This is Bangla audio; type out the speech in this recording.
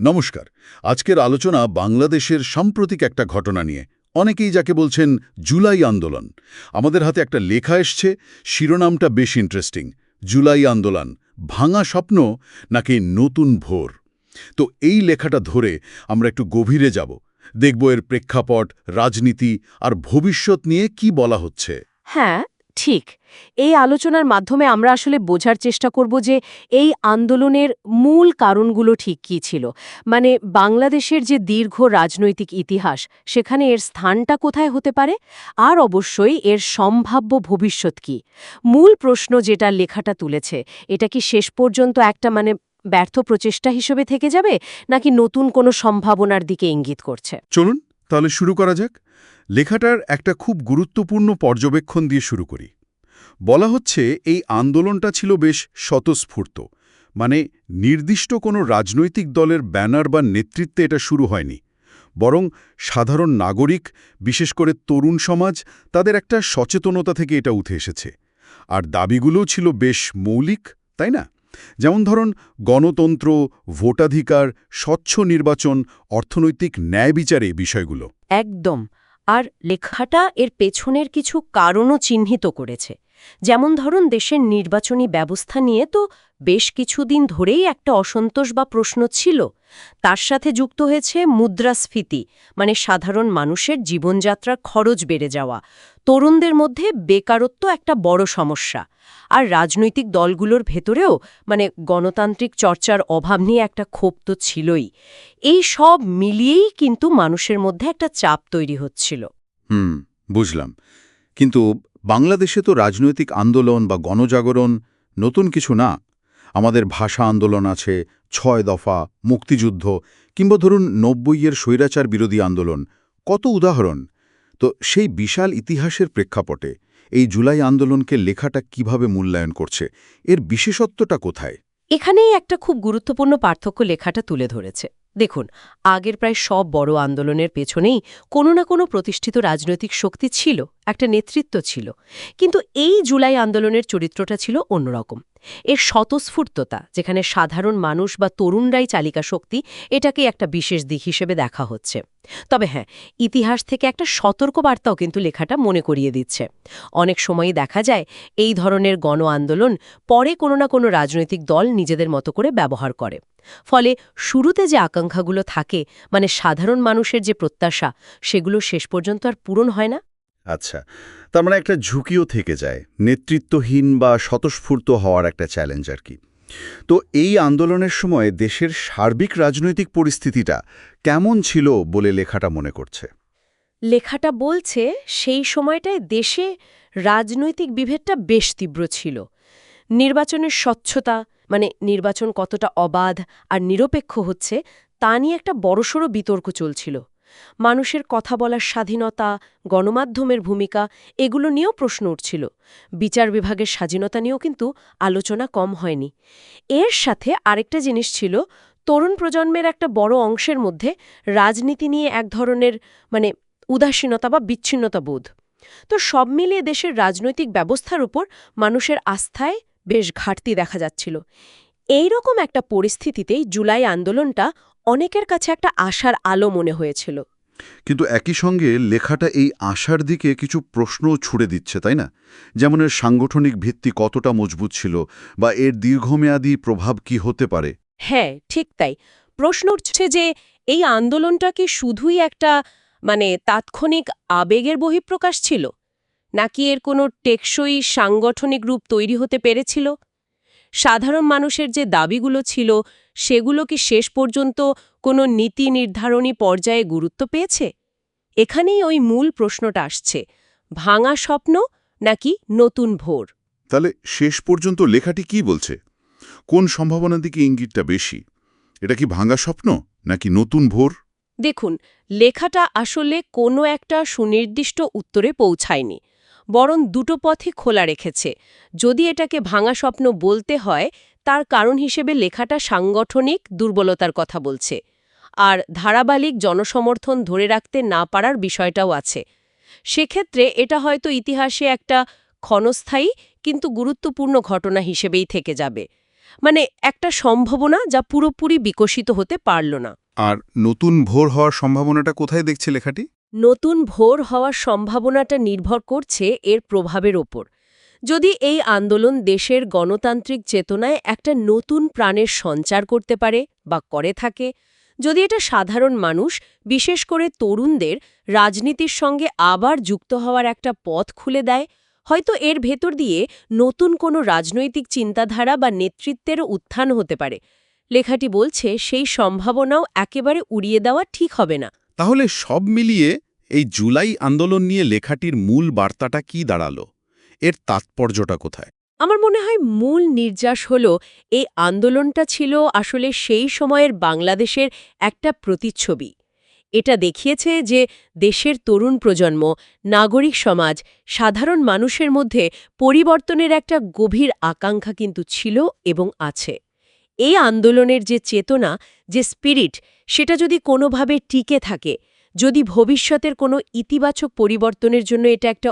নমস্কার। আজকের আলোচনা বাংলাদেশের সাম্প্রতিক একটা ঘটনা নিয়ে। অনেকেই যাকে বলছেন জুলাই আন্দোলন। আমাদের হাতে একটা লেখা এসছে, শিরোনামটা বেশ ইন্টারেস্টিং জুলাই আন্দোলন, ভাঙা স্বপ্ন নাকি নতুন ভোর? তো এই লেখাটা ধরে আমরা একটু গভীরে যাব। দেখব এর প্রেক্ষাপট, রাজনীতি আর ভবিষ্যৎ নিয়ে কি বলা হচ্ছে। হ্যাঁ ঠিক, এই আলোচনার মাধ্যমে আমরা আসলে বোঝার চেষ্টা করব যে এই আন্দোলনের মূল কারণগুলো ঠিক কী ছিল। মানে বাংলাদেশের যে দীর্ঘ রাজনৈতিক ইতিহাস, সেখানে এর স্থানটা কোথায় হতে পারে? আর অবশ্যই এর সম্ভাব্য ভবিষ্যৎ কি? মূল প্রশ্ন যেটা লেখাটা তুলেছে, এটা কি শেষ পর্যন্ত একটা মানে ব্যর্থ প্রচেষ্টা হিসেবে থেকে যাবে, নাকি নতুন কোনো সম্ভাবনার দিকে ইঙ্গিত করছে? চলুন, তাহলে শুরু করা যাক। লেখাটার একটা খুব গুরুত্বপূর্ণ পর্যবেক্ষণ দিয়ে শুরু করি। বলা হচ্ছে, এই আন্দোলনটা ছিল বেশ স্বতঃস্ফূর্ত মানে নির্দিষ্ট কোনো রাজনৈতিক দলের ব্যানার বা নেতৃত্বে এটা শুরু হয়নি, বরং সাধারণ নাগরিক, বিশেষ করে তরুণ সমাজ, তাদের একটা সচেতনতা থেকে এটা উঠে এসেছে। আর দাবিগুলোও ছিল বেশ মৌলিক, তাই না? যেমন ধরুন, গণতন্ত্র, ভোটাধিকার, স্বচ্ছ নির্বাচন, অর্থনৈতিক ন্যায় বিচারে বিষয়গুলো। একদম। আর লেখাটা এর পেছনের কিছু কারণও চিহ্নিত করেছে। যেমন ধরুন, দেশের নির্বাচনী ব্যবস্থা নিয়ে তো বেশ কিছুদিন ধরেই একটা অসন্তোষ বা প্রশ্ন ছিল। তার সাথে যুক্ত হয়েছে মুদ্রাস্ফীতি মানে সাধারণ মানুষের জীবনযাত্রার খরচ বেড়ে যাওয়া। তরুণদের মধ্যে বেকারত্ব একটা বড় সমস্যা। আর রাজনৈতিক দলগুলোর ভেতরেও মানে গণতান্ত্রিক চর্চার অভাব নিয়ে একটা ক্ষোভ তো ছিলই। এই সব মিলিয়েই কিন্তু মানুষের মধ্যে একটা চাপ তৈরি হচ্ছিল। হুম, বুঝলাম। কিন্তু বাংলাদেশে তো রাজনৈতিক আন্দোলন বা গণজাগরণ নতুন কিছু না। আমাদের ভাষা আন্দোলন আছে, ছয় দফা, মুক্তিযুদ্ধ কিংবা ধরুন নব্বইয়ের স্বৈরাচার বিরোধী আন্দোলন। কত উদাহরণ। তো সেই বিশাল ইতিহাসের প্রেক্ষাপটে এই জুলাই আন্দোলনকে লেখাটা কীভাবে মূল্যায়ন করছে, এর বিশেষত্বটা কোথায়? এখানেই একটা খুব গুরুত্বপূর্ণ পার্থক্য লেখাটা তুলে ধরেছে। দেখুন, আগের প্রায় সব বড় আন্দোলনের পেছনেই কোনো না কোনো প্রতিষ্ঠিত রাজনৈতিক শক্তি ছিল, একটা নেতৃত্ব ছিল। কিন্তু এই জুলাই আন্দোলনের চরিত্রটা ছিল অন্যরকম। এর স্বতঃস্ফূর্ততা, যেখানে সাধারণ মানুষ বা তরুণরাই চালিকা শক্তি, এটাকে একটা বিশেষ দিক হিসেবে দেখা হচ্ছে। তবে হ্যাঁ ইতিহাস থেকে একটা সতর্কবার্তাও কিন্তু লেখাটা মনে করিয়ে দিচ্ছে। অনেক সময়ই দেখা যায়, এই ধরনের গণ আন্দোলন পরে কোনো না কোনো রাজনৈতিক দল নিজেদের মতো করে ব্যবহার করে। ফলে শুরুতে যে আকাঙ্ক্ষাগুলো থাকে মানে সাধারণ মানুষের যে প্রত্যাশা, সেগুলো শেষ পর্যন্ত আর পূরণ হয় না। আচ্ছা তার মানে একটা ঝুঁকিও থেকে যায়, নেতৃত্বহীন বা স্বতঃস্ফূর্ত হওয়ার একটা চ্যালেঞ্জ আর কি। তো এই আন্দোলনের সময় দেশের সার্বিক রাজনৈতিক পরিস্থিতিটা কেমন ছিল বলে লেখাটা মনে করছে? লেখাটা বলছে, সেই সময়টায় দেশে রাজনৈতিক বিভেদটা বেশ তীব্র ছিল। নির্বাচনের স্বচ্ছতা মানে নির্বাচন কতটা অবাধ আর নিরপেক্ষ হচ্ছে, তা নিয়ে একটা বড়সড় বিতর্ক চলছিল। মানুষের কথা বলার স্বাধীনতা, গণমাধ্যমের ভূমিকা, এগুলো নিয়েও প্রশ্ন উঠছিল। বিচার বিভাগের স্বাধীনতা নিয়েও কিন্তু আলোচনা কম হয়নি। এর সাথে আরেকটা জিনিস ছিল, তরুণ প্রজন্মের একটা বড় অংশের মধ্যে রাজনীতি নিয়ে এক ধরনের মানে উদাসীনতা বা বিচ্ছিন্নতা বোধ। তো সব মিলিয়ে দেশের রাজনৈতিক ব্যবস্থার উপর মানুষের আস্থায় বেশ ঘাটতি দেখা যাচ্ছিল। এই রকম একটা পরিস্থিতিতেই জুলাই আন্দোলনটা অনেকের কাছে একটা আশার আলো মনে হয়েছিল। কিন্তু একই সঙ্গে লেখাটা এই আশার দিকে কিছু প্রশ্নও ছুড়ে দিচ্ছে তাই না? যেমন এর সাংগঠনিক ভিত্তি কতটা মজবুত ছিল বা এর দীর্ঘমেয়াদী প্রভাব কি হতে পারে? হ্যাঁ ঠিক তাই। প্রশ্ন উঠছে যে এই আন্দোলনটা কি শুধুই একটা মানে তাৎক্ষণিক আবেগের বহিঃপ্রকাশ ছিল? নাকি এর কোনো টেকসই সাংগঠনিক রূপ তৈরি হতে পেরেছিল? সাধারণ মানুষের যে দাবিগুলো ছিল সেগুলো কি শেষ পর্যন্ত কোনো নীতি নির্ধারণী পর্যায়ে গুরুত্ব পেয়েছে? এখানেই ওই মূল প্রশ্নটা আসছে ভাঙা স্বপ্ন নাকি নতুন ভোর? তাহলে শেষ পর্যন্ত লেখাটি কি বলছে? কোন সম্ভাবনার দিকে ইঙ্গিতটা বেশি? এটা কি ভাঙা স্বপ্ন নাকি নতুন ভোর? দেখুন লেখাটা আসলে কোনো একটা সুনির্দিষ্ট উত্তরে পৌঁছায়নি। বরং দুটো পথই খোলা রেখেছে। যদি এটাকে ভাঙা স্বপ্ন বলতে হয়, তার কারণ হিসেবে লেখাটা সাংগঠনিক দুর্বলতার কথা বলছে। আর ধারাবালিক জনসমর্থন ধরে রাখতে না পারার বিষয়টাও আছে। সেক্ষেত্রে এটা হয়তো ইতিহাসে একটা ক্ষণস্থায়ী কিন্তু গুরুত্বপূর্ণ ঘটনা হিসেবেই থেকে যাবে। মানে একটা সম্ভাবনা যা পুরোপুরি বিকশিত হতে পারল না। আর নতুন ভোর হওয়ার সম্ভাবনাটা কোথায় দেখছে লেখাটি? নতুন ভোর হওয়ার সম্ভাবনাটা নির্ভর করছে এর প্রভাবের ওপর। যদি এই আন্দোলন দেশের গণতান্ত্রিক চেতনায় একটা নতুন প্রাণের সঞ্চার করতে পারে বা করে থাকে, যদি এটা সাধারণ মানুষ, বিশেষ করে তরুণদের, রাজনীতির সঙ্গে আবার যুক্ত হওয়ার একটা পথ খুলে দেয়, হয়তো এর ভেতর দিয়ে নতুন কোনো রাজনৈতিক চিন্তাধারা বা নেতৃত্বেরও উত্থান হতে পারে। লেখাটি বলছে, সেই সম্ভাবনাও একেবারে উড়িয়ে দেওয়া ঠিক হবে না। তাহলে সব মিলিয়ে এই জুলাই আন্দোলন নিয়ে লেখাটির মূল বার্তাটা কি দাঁড়াল? এর তাৎপর্যটা কোথায়? আমার মনে হয় মূল নির্যাস হল, এই আন্দোলনটা ছিল আসলে সেই সময়ের বাংলাদেশের একটা প্রতিচ্ছবি। এটা দেখিয়েছে যে দেশের তরুণ প্রজন্ম, নাগরিক সমাজ, সাধারণ মানুষের মধ্যে পরিবর্তনের একটা গভীর আকাঙ্ক্ষা কিন্তু ছিল এবং আছে। এই আন্দোলনের যে চেতনা, যে স্পিরিট, সেটা যদি কোনোভাবে টিকে থাকে যদি ভবিষ্যতের কোনো ইতিবাচক পরিবর্তনের জন্য এটা একটা